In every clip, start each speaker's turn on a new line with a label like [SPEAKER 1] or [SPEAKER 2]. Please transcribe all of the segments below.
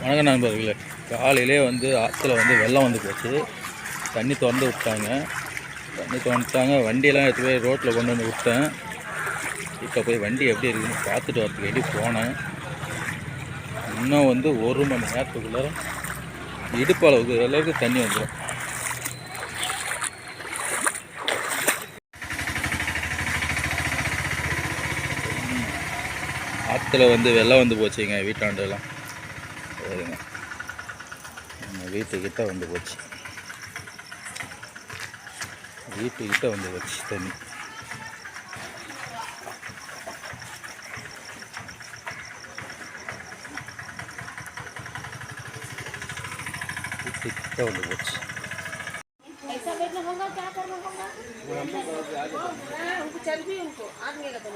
[SPEAKER 1] வணக்கம் நண்பர்களே காலையிலே வந்து ஆற்றுல வந்து வெள்ளம் வந்து போச்சு. தண்ணி திறந்து விட்டாங்க. தண்ணி திறந்துட்டாங்க. வண்டியெல்லாம் எடுத்து போய் ரோட்டில் கொண்டு வந்து விட்டேன். இப்போ போய் வண்டி எப்படி இருக்குதுன்னு பார்த்துட்டு வரதுக்கு வேண்டி போனேன். இன்னும் வந்து ஒரு மணி நேரத்துக்குள்ளே இடுப்பு அளவுக்கு அளவுக்கு தண்ணி வந்துடும் ஆற்றுல வந்து வெள்ளம் வந்து போச்சுங்க வீட்டாண்டெல்லாம். பாருங்க நம்ம வீட்டுக்கிட்ட வந்து போச்சு வீட்டுக்கிட்ட வந்து போச்சு தண்ணி வீட்டுக்கிட்ட வந்து போச்சு
[SPEAKER 2] ऐसा बैठना होगा क्या करना होगा हाँ, उनको चल भी उनको आदमी का तो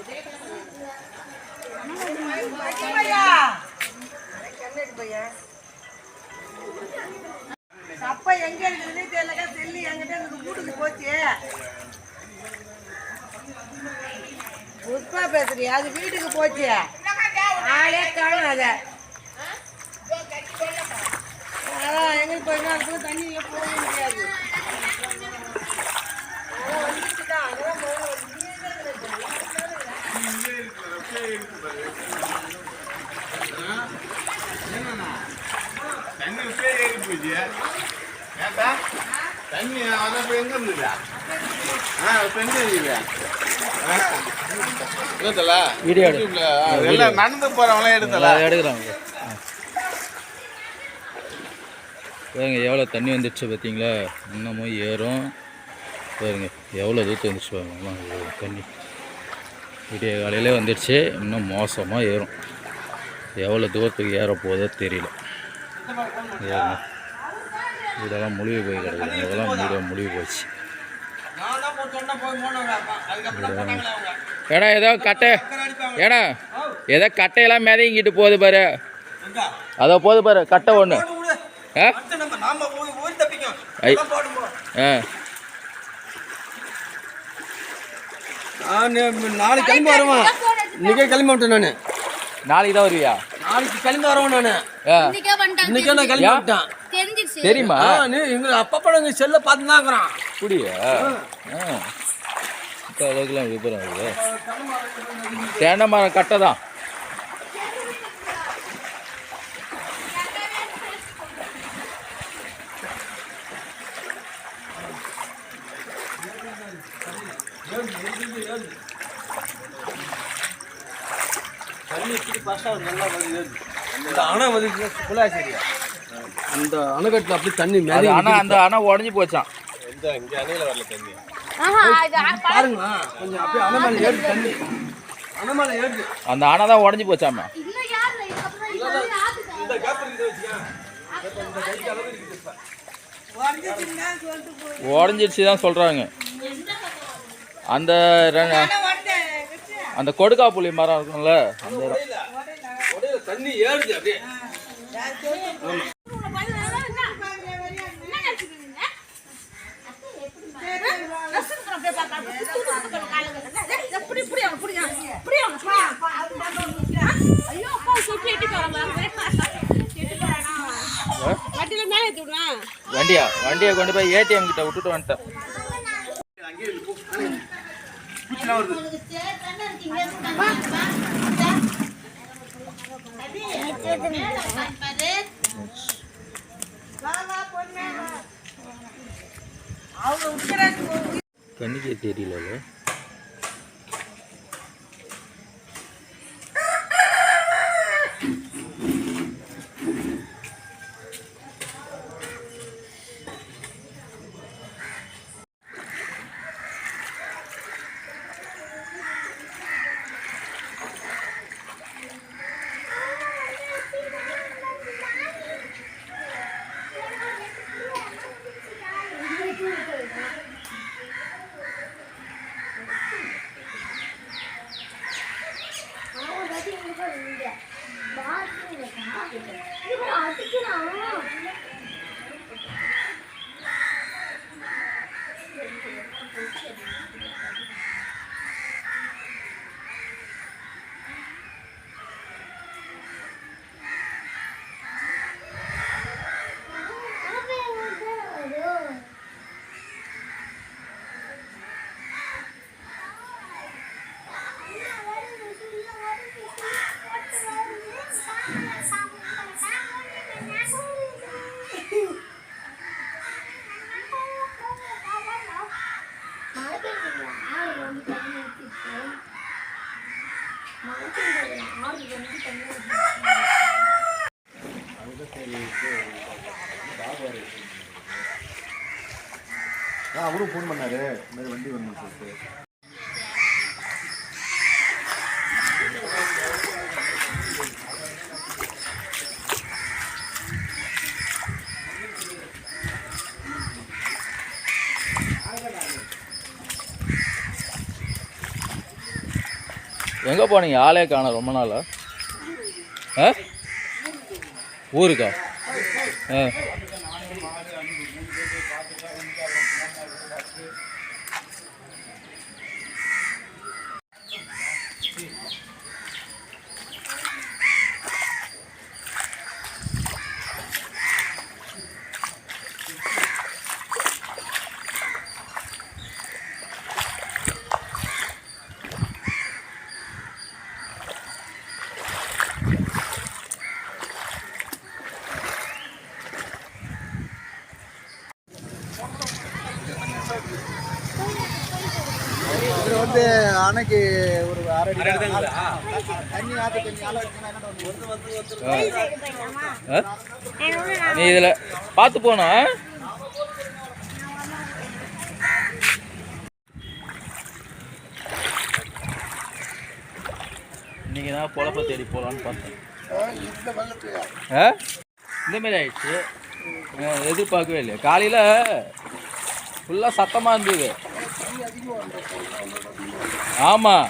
[SPEAKER 3] எங்க இருக்குதுன்னே தெரியலக்கா. செல்லு என்கிட்ட எனக்கு வீட்டுக்கு போச்சு. புஷ்பா பேசுறியா? அது வீட்டுக்கு போச்சு. ஆளே காணும் அதை அதான் எங்களுக்கு போயிருந்தா தண்ணி போக முடியாது அதான் வந்துச்சுதான் அங்கதான் போகணும்
[SPEAKER 4] தண்ணி விட்டே ஏறி போச்சு ஏட்டா தண்ணி அதான் இப்போ எங்கே இருந்துதா ஆ இப்போ எங்கே இருக்குது எடுத்தல
[SPEAKER 1] வீடியோ எடு.
[SPEAKER 4] யூடியூப்ல ஆ, எல்லாம் நடந்து போகிறவங்களாம் எடுத்தல
[SPEAKER 1] அதை எடுக்கிறாங்க பாருங்க எவ்வளோ தண்ணி வந்துடுச்சு பார்த்தீங்களா? இன்னமும் ஏறும். பாருங்க எவ்வளோ தூரத்து வந்துடுச்சு பாருங்க. தண்ணி. விடிய காலையிலே வந்துடுச்சு இன்னும் மோசமாக ஏறும். எவ்வளோ தூரத்துக்கு ஏற போதோ தெரியல. ஏறுங்க. இதெல்லாம் முழுகி போய் கிடக்குது இதெல்லாம் வீடியோ முழுகி போச்சு ஏடா ஏதோ கட்டை. ஏடா ஏதோ கட்டையெல்லாம் மிதங்கிட்டு போகுது பாரு. அதோ போகுது பாரு கட்டை ஒன்று ஆ?
[SPEAKER 5] நாளைக்கு கிளம்பி வருவான். இன்னைக்கே கிளம்பி வந்துட்டேன் நான்.
[SPEAKER 1] நாளைக்கு தான் வருவியா?
[SPEAKER 5] நாளைக்கு கிளம்பி வரவன் நான்.
[SPEAKER 1] ஆ.
[SPEAKER 2] இன்னைக்கே
[SPEAKER 5] நான் கிளம்பி
[SPEAKER 1] யா? தெரியுமா?
[SPEAKER 5] எங்க அப்பா எங்க செல்ல பார்த்து தான் இருக்கிறான்
[SPEAKER 1] குடியா ஆ இந்த அளவுக்குலாம் விபரம் இருக்குது தேனை மரம் கட்டை தான்
[SPEAKER 5] இந்த அணை வந்து குலாசேரியா அந்த அணைக்கட்டில் அப்படியே தண்ணி மேலே
[SPEAKER 1] அணை அந்த அணை உடஞ்சி போச்சான்
[SPEAKER 4] இங்கே அணையில் வரல தண்ணி.
[SPEAKER 2] ஆஹா இது
[SPEAKER 5] பாருங்க கொஞ்சம் அப்படியே அணை மேலே ஏறுது தண்ணி. அணை மேலே ஏறுது
[SPEAKER 1] அந்த அணை தான் உடஞ்சி போச்சாமே
[SPEAKER 5] இந்த கேப் வச்சுக்கேன்
[SPEAKER 1] உடஞ்சிடுச்சு தான் சொல்கிறாங்க அந்த அந்த கொடுக்கா புளி மரம் இருக்கும்ல அந்த இடம்.
[SPEAKER 5] தண்ணி ஏறுது அப்படியே.
[SPEAKER 1] வண்டியா? வண்டியை கொண்டு போய் ஏடிஎம் கிட்ட விட்டுட்டு வந்துட்டேன்.
[SPEAKER 3] அவங்க
[SPEAKER 1] கண்ணிக்கே தெரியல
[SPEAKER 4] அவரும் ஃபோன் பண்ணாரு. இந்த மாதிரி வண்டி வரணும்னு சொல்லிட்டு.
[SPEAKER 1] எங்கே போனீங்க? ஆளே காண ரொம்ப நாளா. ஆ? ஊருக்கா? ஆ
[SPEAKER 5] இது அன்னைக்கு ஒரு அரை அடி தண்ணி ஆத்து தண்ணி ஆள?
[SPEAKER 1] நீ இதில் பார்த்து ஆ? இன்னைக்கு தான் பொழப்ப தேடி போகலான்னு பார்த்தேன். ஆ? இந்த மாதிரி ஆயிடுச்சு. எதிர்பார்க்கவே இல்லையா. காலையில் ஃபுல்லாக சத்தமாக இருந்தது. ஆமாம்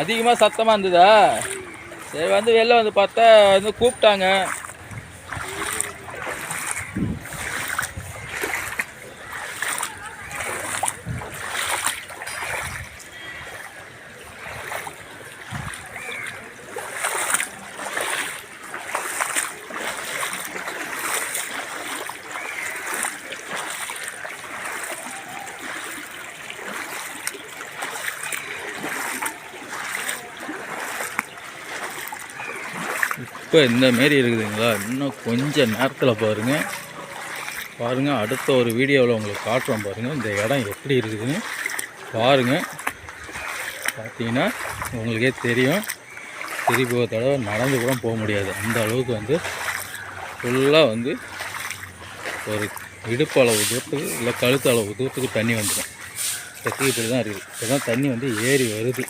[SPEAKER 1] அதிகமாக சத்தமாக இருந்ததா? சரி வந்து வெளில வந்து பார்த்தா வந்து கூப்பிட்டாங்க. இப்போ இந்த மாரி இருக்குதுங்களா? இன்னும் கொஞ்சம் நேரத்தில் பாருங்கள் பாருங்கள் அடுத்த ஒரு வீடியோவில் உங்களுக்கு காட்டுறோம் பாருங்கள் இந்த இடம் எப்படி இருக்குதுன்னு. பாருங்கள் பார்த்தீங்கன்னா உங்களுக்கே தெரியும். திருப்பி ஒரு தடவை நடந்து கூட போக முடியாது. அந்த அளவுக்கு வந்து ஃபுல்லாக வந்து ஒரு இடுப்பு அளவு தூரத்துக்கு இல்லை கழுத்து அளவு தூரத்துக்கு தண்ணி வந்துடும் இப்போதைக்கு இப்படி தான் இருக்குது. இப்போ தான் தண்ணி வந்து ஏறி வருது.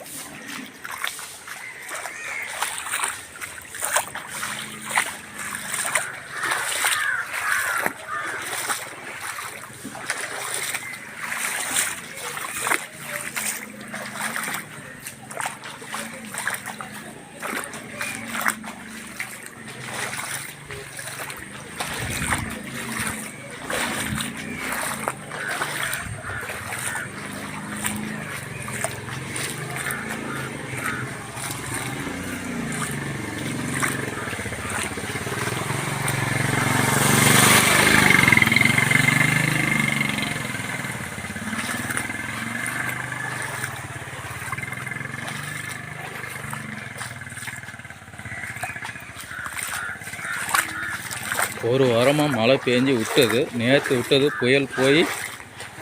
[SPEAKER 1] ஒரு வாரமாக மழை பெஞ்சு விட்டது. நேற்று விட்டது புயல் போய்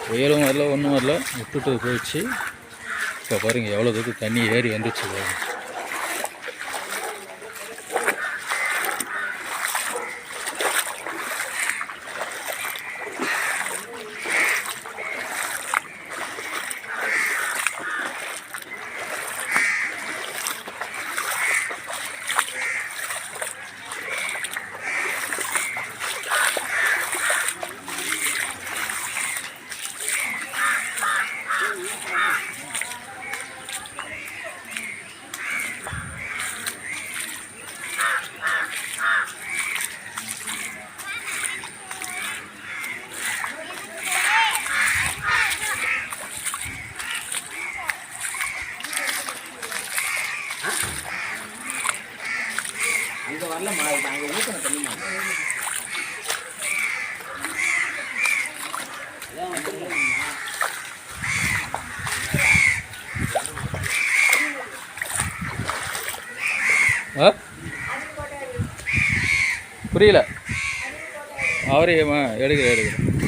[SPEAKER 1] புயலும் வரல ஒன்றும் வரல விட்டுட்டு போயிடுச்சு. இப்போ பாருங்கள் எவ்வளோ தூரம் தண்ணி ஏறி வந்துச்சு பாருங்கள் புரியல. அவரே எடுக்கிறேன் எடுக்கிறேன்.